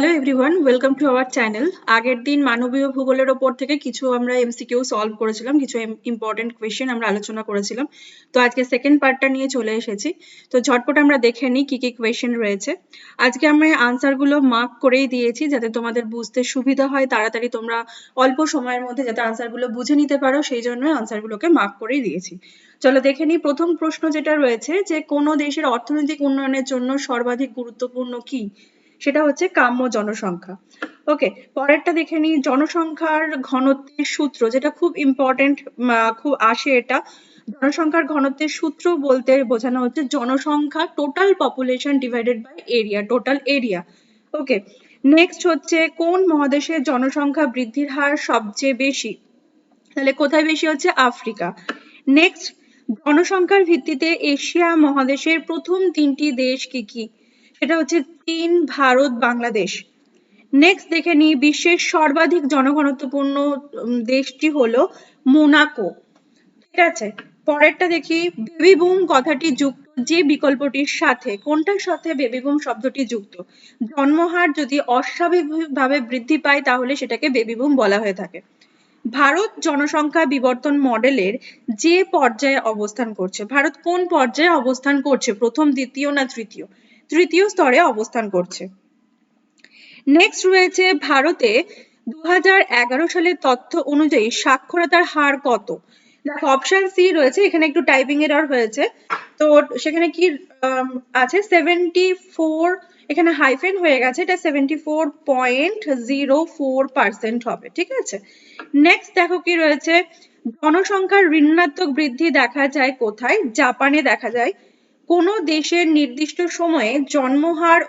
Hello everyone welcome to our channel আগের দিন মানবীয় ভূগোলের ওপর থেকে কিছু আমরা এমসিকিউ সলভ করেছিলাম, কিছু ইম্পর্টেন্ট কোয়েশ্চেন আমরা আলোচনা করেছিলাম। তো আজকে সেকেন্ড পার্টটা নিয়ে চলে এসেছি। তো ঝটপট আমরা দেখে নিই কি কি কোয়েশ্চেন রয়েছে। আজকে আমরা আনসারগুলো মার্ক করেই দিয়েছি যাতে তোমাদের বুঝতে সুবিধা হয়, তাড়াতাড়ি তোমরা অল্প সময়ের মধ্যে যাতে আনসারগুলো বুঝে নিতে পারো, সেই জন্য আনসারগুলোকে মার্ক করেই দিয়েছি। চলো দেখে নিই প্রথম প্রশ্ন যেটা রয়েছে যে কোনো দেশের অর্থনৈতিক উন্নয়নের জন্য সর্বাধিক গুরুত্বপূর্ণ কি? সেটা হচ্ছে কাম্য জনসংখ্যা। ওকে পরেরটা দেখে নিই। জনসংখ্যার ঘনত্বের সূত্র, যেটা খুব ইম্পর্টেন্ট খুব আসে এটা। জনসংখ্যার ঘনত্বের সূত্র বলতে বোঝানো হচ্ছে জনসংখ্যা total population divided by area total area okay next হচ্ছে কোন মহাদেশে জনসংখ্যা বৃদ্ধির হার সবচেয়ে বেশি? তাহলে কোথায় বেশি হচ্ছে? আফ্রিকা। নেক্সট জনসংখ্যার ভিত্তিতে এশিয়া মহাদেশের প্রথম তিনটি দেশ কি কি? সেটা হচ্ছে চীন ভারত, বাংলাদেশ। নেক্সট দেখে নিই, বিশ্বের সর্বাধিক জনঘনত্বপূর্ণ দেশটি হলো মোনাকো। ঠিক আছে? পরেরটা দেখি বেবি বুম কথাটি যুক্ত, যে বিকল্পটির সাথে, কোনটার সাথে বেবি বুম শব্দটি যুক্ত? জন্মহার যদি অস্বাভাবিকভাবে বৃদ্ধি পায়, তাহলে সেটাকে বেবি বুম বলা হয়ে থাকে। ভারত জনসংখ্যা বিবর্তন মডেলের যে পর্যায়ে অবস্থান করছে, ভারত কোন পর্যায়ে অবস্থান করছে, প্রথম, দ্বিতীয় না তৃতীয়? তৃতীয় স্তরে অবস্থান করছে। নেক্সট রয়েছে ভারতে দু সালের তথ্য অনুযায়ী সাক্ষরতার হার কত? দেখো অপশন সি রয়েছে, এখানে একটু টাইপিং এরর হয়েছে। তো সেখানে কি আছে? সেভেন্টি এখানে হাইফেন হয়ে গেছে, এটা সেভেন্টি ফোর পয়েন্ট পার্সেন্ট হবে, ঠিক আছে? নেক্সট দেখো কি রয়েছে? জনসংখ্যার ঋণাত্মক বৃদ্ধি দেখা যায় কোথায়? জাপানে দেখা যায়। কোনো দেশের নির্দিষ্ট সময়ে জন্মহার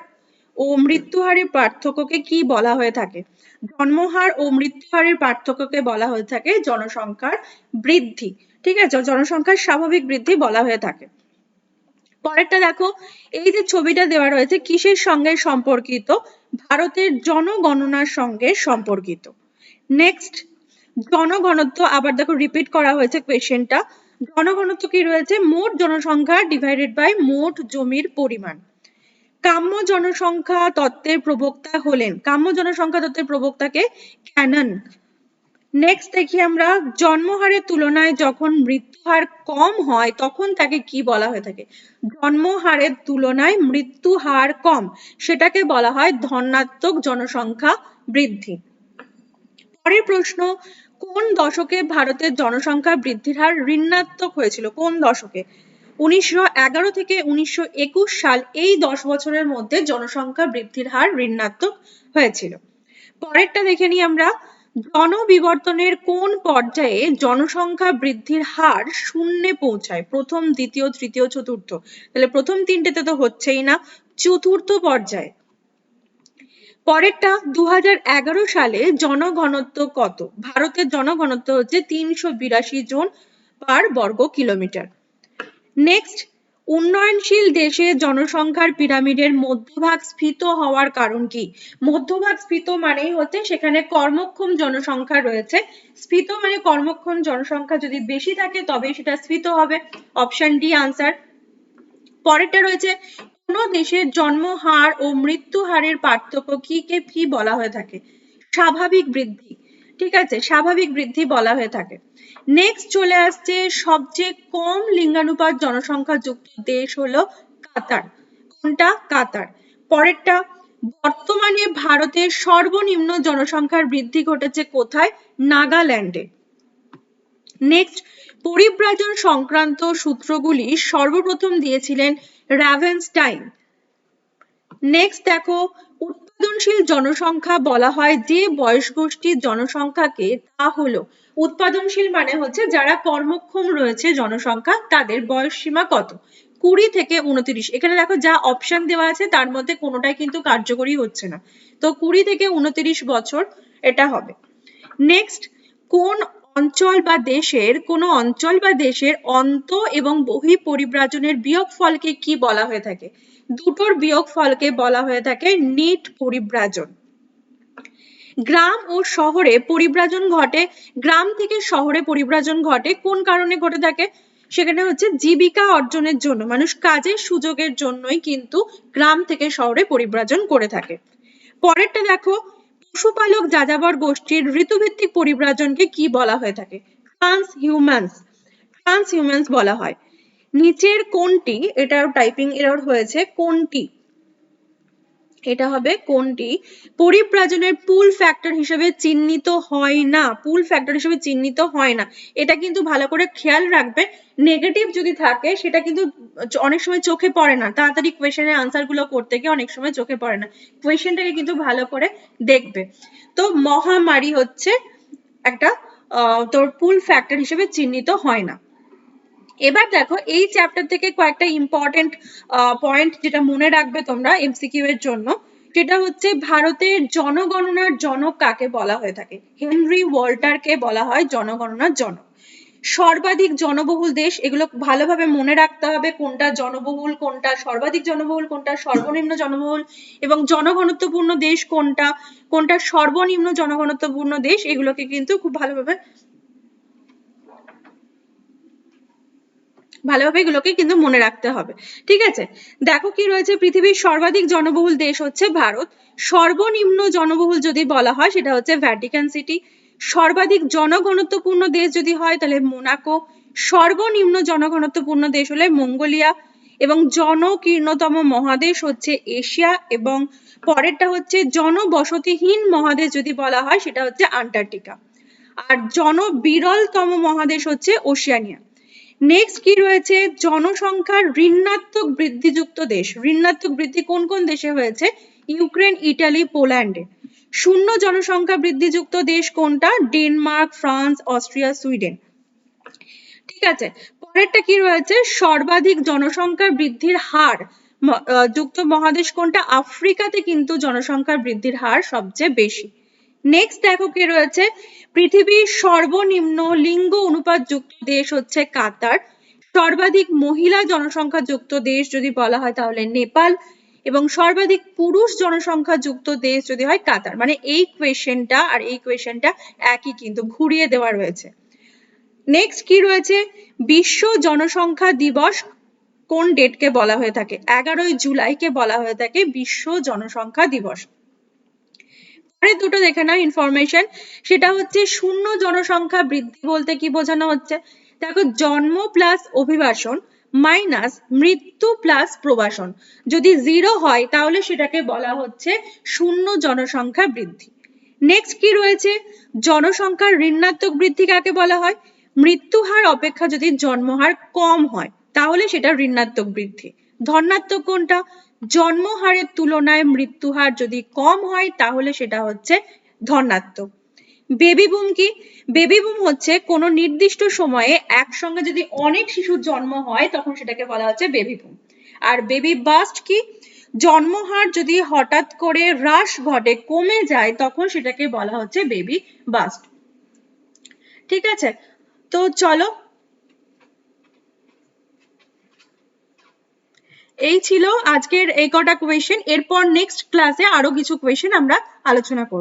ও মৃত্যুহারের পার্থক্যকে কি বলা হয়ে থাকে? জন্মহার ও মৃত্যুহারের পার্থক্যকে বলা হয়ে থাকে জনসংখ্যার বৃদ্ধি। ঠিক আছে? জনসংখ্যার স্বাভাবিক বৃদ্ধি বলা হয়ে থাকে। পরেরটা দেখো, এই যে ছবিটা দেওয়া রয়েছে কিসের সঙ্গে সম্পর্কিত? ভারতের জনগণনার সঙ্গে সম্পর্কিত। নেক্সট জনঘনত্ব আবার দেখো রিপিট করা হয়েছে কোয়েশ্চেনটা জনঘনত্ব কি রয়েছে মোট জনসংখ্যা ডিভাইডেড বাই মোট জমির পরিমাণ। কাম্য জনসংখ্যা তত্ত্বের প্রবক্তা হলেন। কাম্য জনসংখ্যা তত্ত্বের প্রবক্তাকে ক্যানন। নেক্সট দেখি আমরা, জন্মহারের তুলনায় যখন মৃত্যুহার কম হয়, তখন তাকে কি বলা হয়ে থাকে? জন্মহারের তুলনায় মৃত্যু হার কম, সেটাকে বলা হয় ধনাত্মক জনসংখ্যা বৃদ্ধি। পরের প্রশ্ন কোন দশকে ভারতের জনসংখ্যা বৃদ্ধির হার ঋণাত্মক হয়েছিল? কোন দশকে? উনিশশো এগারো থেকে উনিশশো একুশ সাল এই দশ বছরের মধ্যে জনসংখ্যা বৃদ্ধির হার ঋণাত্মক হয়েছিল। পরেরটা দেখে নিই আমরা। জনবিবর্তনের কোন পর্যায়ে জনসংখ্যা বৃদ্ধির হার শূন্যে পৌঁছায়? প্রথম, দ্বিতীয়, তৃতীয়, চতুর্থ। তাহলে প্রথম তিনটেতে তো হচ্ছেই না। চতুর্থ পর্যায়ে পরেরটা দু সালে জনঘনত্ব কত? ভারতের জনঘনত্ব হচ্ছে তিনশো বিরাশি জন পার বর্গ কিলোমিটার। নেক্সট উন্নয়নশীল দেশে জনসংখ্যার পিরামিডের মধ্যভাগ স্ফীত হওয়ার কারণ কি? মধ্যভাগ স্ফীত মানেই হচ্ছে সেখানে কর্মক্ষম জনসংখ্যা রয়েছে। স্ফীত মানে কর্মক্ষম জনসংখ্যা যদি বেশি থাকে তবে সেটা স্ফীত হবে। অপশন ডি আনসার পরেরটা রয়েছে কোন দেশের জন্ম, হার ও মৃত্যু হারের পার্থক্য কি কে কি বলা হয়ে থাকে? স্বাভাবিক বৃদ্ধি। ঠিক আছে, স্বাভাবিক বৃদ্ধি বলা হয়ে থাকে। নেক্সট চলে আসছে সবচেয়ে কম লিঙ্গানুপাত জনসংখ্যা যুক্ত দেশ হলো কাতার। কোনটা? কাতার। পরেরটা, বর্তমানে ভারতের সর্বনিম্ন জনসংখ্যার বৃদ্ধি ঘটেছে কোথায়? নাগাল্যান্ডে। নেক্সট পরিব্রাজন সংক্রান্ত সূত্রগুলি সর্বপ্রথম দিয়েছিলেন রাভেনস্টাইন। নেক্সট দেখো, উৎপাদনশীল জনসংখ্যা বলা হয় যে বয়স গোষ্ঠীর জনসংখ্যাকে, তা হলো উৎপাদনশীল মানে হচ্ছে যারা কর্মক্ষম রয়েছে জনসংখ্যা, তাদের বয়স সীমা কত? কুড়ি থেকে উনত্রিশ। এখানে দেখো যা অপশন দেওয়া আছে, তার মধ্যে কোনোটাই কিন্তু কার্যকরী হচ্ছে না। তো কুড়ি থেকে উনত্রিশ বছর এটা হবে। নেক্সট কোন অঞ্চল বা দেশের, কোনো অঞ্চল বা দেশের অন্ত এবং বহি পরিব্রাজনের বিয়োগ ফলকে কি বলা হয়ে থাকে? দুটোর বিয়োগ ফলকে বলা হয়ে থাকে নিট পরিব্রাজন। গ্রাম ও শহরে পরিব্রাজন ঘটে, গ্রাম থেকে শহরে পরিব্রাজন ঘটে, কোন কারণে ঘটে থাকে? সেখানে হচ্ছে জীবিকা অর্জনের জন্য, মানুষ কাজের সুযোগের জন্যই কিন্তু গ্রাম থেকে শহরে পরিব্রাজন করে থাকে। পরেরটা দেখো পশুপালক যাযাবর গোষ্ঠীর ঋতুভিত্তিক পরিব্রাজনকে কি বলা হয়ে থাকে? ট্রান্স হিউম্যান্স ট্রান্স হিউম্যান্স বলা হয়। নিচের কোনটি এটার টাইপিং এরর হয়েছে, কোনটি? এটা হবে কোনটি? পরিব্রাজনের পুল ফ্যাক্টর হিসেবে চিহ্নিত হয় না। পুল ফ্যাক্টর হিসেবে চিহ্নিত হয় না। এটা কিন্তু ভালো করে খেয়াল রাখবে নেগেটিভ যদি থাকে, সেটা কিন্তু অনেক সময় চোখে পড়ে না। তাড়াতাড়ি কোয়েশনের আনসারগুলো করতে গিয়ে অনেক সময় চোখে পড়ে না। কোয়েশনটাকে কিন্তু ভালো করে দেখবে। তো মহামারী হচ্ছে একটা তোর পুল ফ্যাক্টর হিসেবে চিহ্নিত হয় না। এবার দেখো, এই চ্যাপ্টার থেকে কয়েকটা ইম্পর্টেন্ট পয়েন্ট যেটা মনে রাখবে তোমরা এমসিকিউ এর জন্য, সেটা হচ্ছে ভারতের জনগণনার জনক কাকে বলা হয়ে থাকে? হেনরি ওয়াল্টারকে বলা হয় জনগণনার জনক। সর্বাধিক জনবহুল দেশ, এগুলো ভালোভাবে মনে রাখতে হবে কোনটা জনবহুল, কোনটা সর্বাধিক জনবহুল, কোনটা সর্বনিম্ন জনবহুল, এবং জনঘনত্বপূর্ণ দেশ কোনটা কোনটা সর্বনিম্ন জনঘনত্বপূর্ণ দেশ, এগুলোকে কিন্তু খুব ভালোভাবে ভালোভাবে এগুলোকে কিন্তু মনে রাখতে হবে। ঠিক আছে? দেখো কি রয়েছে? পৃথিবীর সর্বাধিক জনবহুল দেশ হচ্ছে ভারত। সর্বনিম্ন জনবহুল যদি বলা হয়, সেটা হচ্ছে ভ্যাটিকান সিটি সর্বাধিক জনঘনত্বপূর্ণ দেশ যদি হয়, তাহলে মোনাকো সর্বনিম্ন জনঘনত্বপূর্ণ দেশ হলে মঙ্গোলিয়া এবং জনকীর্ণতম মহাদেশ হচ্ছে এশিয়া এবং পরেরটা হচ্ছে জনবসতিহীন মহাদেশ যদি বলা হয়, সেটা হচ্ছে আন্টার্কটিকা আর জনবিরলতম মহাদেশ হচ্ছে ওশিয়ানিয়া নেক্সট কি রয়েছে? জনসংখ্যার ঋণাত্মক বৃদ্ধিযুক্ত দেশ। ঋণাত্মক বৃদ্ধি কোন কোন দেশে হয়েছে? ইউক্রেন, ইটালি, পোল্যান্ডে শূন্য জনসংখ্যা বৃদ্ধিযুক্ত দেশ কোনটা? Denmark, France, Austria, Sweden. ঠিক আছে, পরেরটা কি রয়েছে? সর্বাধিক জনসংখ্যা বৃদ্ধির হার যুক্ত মহাদেশ কোনটা? আফ্রিকাতে কিন্তু জনসংখ্যার বৃদ্ধির হার সবচেয়ে বেশি। নেক্সট দেখো কি রয়েছে। পৃথিবীর সর্বনিম্ন লিঙ্গ অনুপাত যুক্ত দেশ হচ্ছে কাতার। সর্বাধিক মহিলা জনসংখ্যা যুক্ত দেশ যদি বলা হয় তাহলে নেপাল এবং সর্বাধিক পুরুষ জনসংখ্যা যুক্ত দেশ যদি হয় কাতার। মানে এই কোয়েশ্চেনটা আর এই কোয়েশ্চেনটা একই কিন্তু ঘুরিয়ে দেওয়া রয়েছে। নেক্সট কি রয়েছে? বিশ্ব জনসংখ্যা দিবস কোন ডেটকে বলা হয়ে থাকে? এগারোই জুলাইকে বলা হয়ে থাকে বিশ্ব জনসংখ্যা দিবস। পরে দুটো দেখে নাও ইনফরমেশন সেটা হচ্ছে শূন্য জনসংখ্যা বৃদ্ধি বলতে কি বোঝানো হচ্ছে? দেখো, জন্ম প্লাস অভিবাসন মাইনাস মৃত্যু প্লাস প্রবাসন। যদি জিরো হয়, তাহলে সেটাকে বলা হচ্ছে শূন্য জনসংখ্যা বৃদ্ধি। নেক্সট কি রয়েছে? জনসংখ্যার ঋণাত্মক বৃদ্ধি কাকে বলা হয়? মৃত্যু হার অপেক্ষা যদি জন্মহার কম হয়, তাহলে সেটা ঋণাত্মক বৃদ্ধি। ধনাত্মক কোনটা? জন্মহারের তুলনায় মৃত্যু হার যদি কম হয়, তাহলে সেটা হচ্ছে ধনাত্মক। বেবি বুম কি? বেবি বুম হচ্ছে কোনো নির্দিষ্ট সময়ে একসঙ্গে যদি অনেক শিশুর জন্ম হয়, তখন সেটাকে বলা হচ্ছে বেবি বুম আর বেবি বাস্ট কি? জন্মহার যদি হঠাৎ করে হ্রাস ঘটে, কমে যায়, তখন সেটাকে বলা হচ্ছে বেবি বাস্ট ঠিক আছে? তো চলো এই ছিল আজকের এই কটা কোয়েশ্চেন এরপর নেক্সট ক্লাসে আরও কিছু কোয়েশ্চেন আমরা আলোচনা করব।